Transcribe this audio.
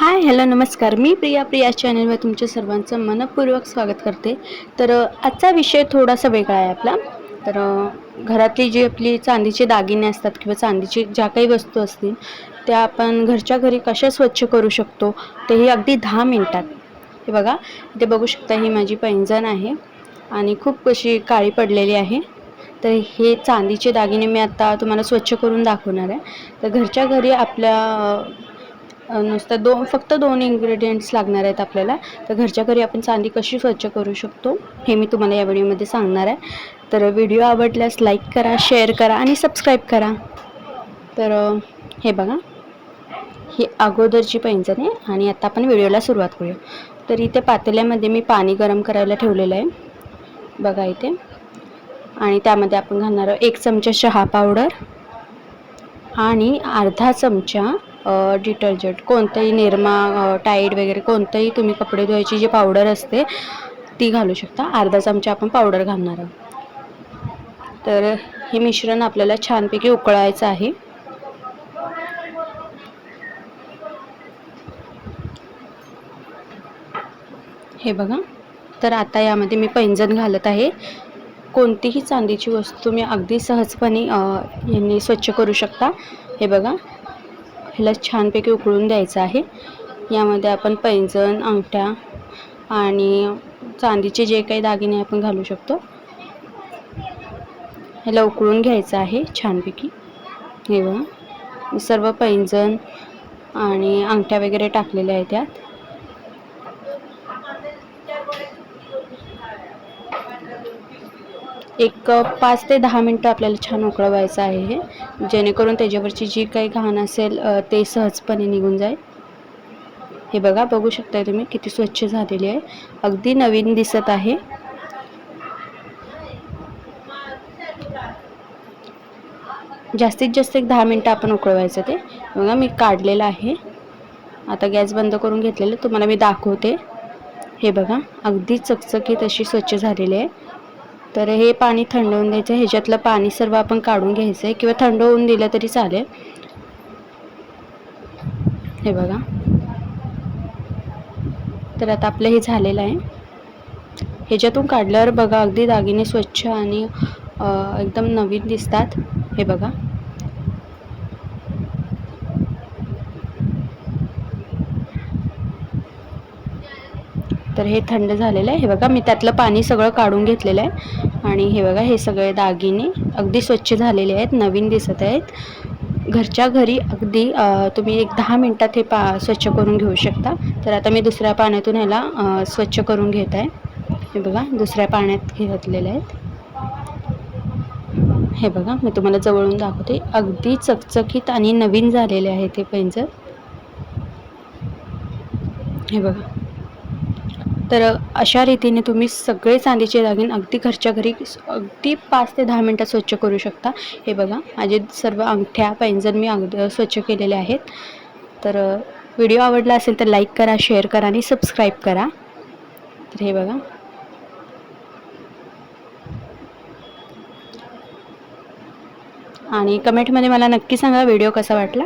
Hi hello नमस्कार. मी प्रिया प्रिया चॅनलवर तुमच्या सर्वांचं मनपूर्वक स्वागत करते. तर आजचा विषय थोडासा वेगळा आहे आपला. तर घरातली जी आपली चांदीचे दागिने असतात किंवा चांदीची ज्या काही वस्तू असतील त्या आपण घरच्या घरी कशा स्वच्छ करू शकतो तेही अगदी दहा मिनटात. हे बघा इथे बघू शकता ही माझी पैंजण आहे आणि खूप अशी काळी पडलेली आहे. तर हे चांदीचे दागिने मी आता तुम्हाला स्वच्छ करून दाखवणार आहे. तर घरच्या घरी आपल्या नुसतं दोन फक्त दोन इन्ग्रेडियंट्स लागणार आहेत आपल्याला. तर घरच्या घरी आपण चांदी कशी स्वच्छ करू शकतो हे मी तुम्हाला या व्हिडिओमध्ये सांगणार आहे. तर व्हिडिओ आवडल्यास लाईक करा शेअर करा आणि सबस्क्राईब करा. तर हे बघा. ही अगोदरची पैंजण आहे आणि आता आपण व्हिडिओला सुरुवात करूया. तर इथे पातेल्यामध्ये मी पाणी गरम करायला ठेवलेलं आहे. बघा इथे. आणि त्यामध्ये आपण घालणार आहोत एक चमचा चहा पावडर आणि अर्धा चमचा डिटर्जंट कोणतंही निरमा टाईड वगैरे कोणतंही तुम्ही कपडे धुवायची जी पावडर असते ती घालू शकता. अर्धा चमचा आपण पावडर घालणार आहोत. तर हे मिश्रण आपल्याला छानपैकी उकळायचं आहे. हे बघा. तर आता यामध्ये मी पैंजण घालत आहे. कोणतीही चांदीची वस्तू तुम्ही अगदी सहजपणे यांनी स्वच्छ करू शकता. हे बघा. ह्याला छानपैकी उकळून द्यायचं आहे. यामध्ये आपण पैंजण अंगठ्या आणि चांदीचे जे काही दागिने आपण घालू शकतो ह्याला उकळून घ्यायचं आहे छानपैकी. हे बघा. सर्व पैंजण आणि अंगठ्या वगैरे टाकलेल्या आहेत त्यात. एक पाच ते दहा मिनटं आपल्याला छान उकळवायचं आहे हे. जेणेकरून त्याच्यावरची जी काही घाण असेल ते सहजपणे निघून जाईल. हे बघा बघू शकताय तुम्ही किती स्वच्छ झालेली आहे. अगदी नवीन दिसत आहे. जास्तीत जास्त एक दहा मिनटं आपण उकळवायचं ते. बघा मी काढलेलं आहे. आता गॅस बंद करून घेतलेलं तुम्हाला मी दाखवते. हे बघा अगदी चकचकीत अशी स्वच्छ झालेली आहे. तर हे पाणी थंड होऊन द्यायचं. ह्याच्यातलं पाणी सर्व आपण काढून घ्यायचं आहे किंवा थंड होऊन दिलं तरी चालेल. हे बघा. तर आता आपलं हे झालेलं आहे. ह्याच्यातून काढल्यावर बघा अगदी दागिने स्वच्छ आणि एकदम नवीन दिसतात. हे बघा. तर हे थंड झालेलं आहे. हे बघा मी त्यातलं पाणी सगळं काढून घेतलेलं आहे. आणि हे बघा हे सगळे दागिने अगदी स्वच्छ झालेले आहेत नवीन दिसत आहेत. घरच्या घरी अगदी तुम्ही एक दहा मिनटात हे पा स्वच्छ करून घेऊ शकता. तर आता मी दुसऱ्या पाण्यातून ह्याला स्वच्छ करून घेत आहे. हे बघा दुसऱ्या पाण्यात घेतलेले आहेत हे बघा मी तुम्हाला जवळून दाखवते. अगदी चकचकीत आणि नवीन झालेले आहे ते पेंजर हे बघा. तर अशा रीतीने तुम्ही सगळे चांदीचे दागिने अगदी घरच्या घरी अगदी पाच ते दहा मिनटात स्वच्छ करू शकता. हे बघा माझे सर्व अंगठ्या पैंजण मी अगदी स्वच्छ केलेले आहेत. तर व्हिडिओ आवडला असेल तर लाईक करा शेअर करा आणि सबस्क्राईब करा. तर हे बघा. आणि कमेंटमध्ये मला नक्की सांगा व्हिडिओ कसा वाटला.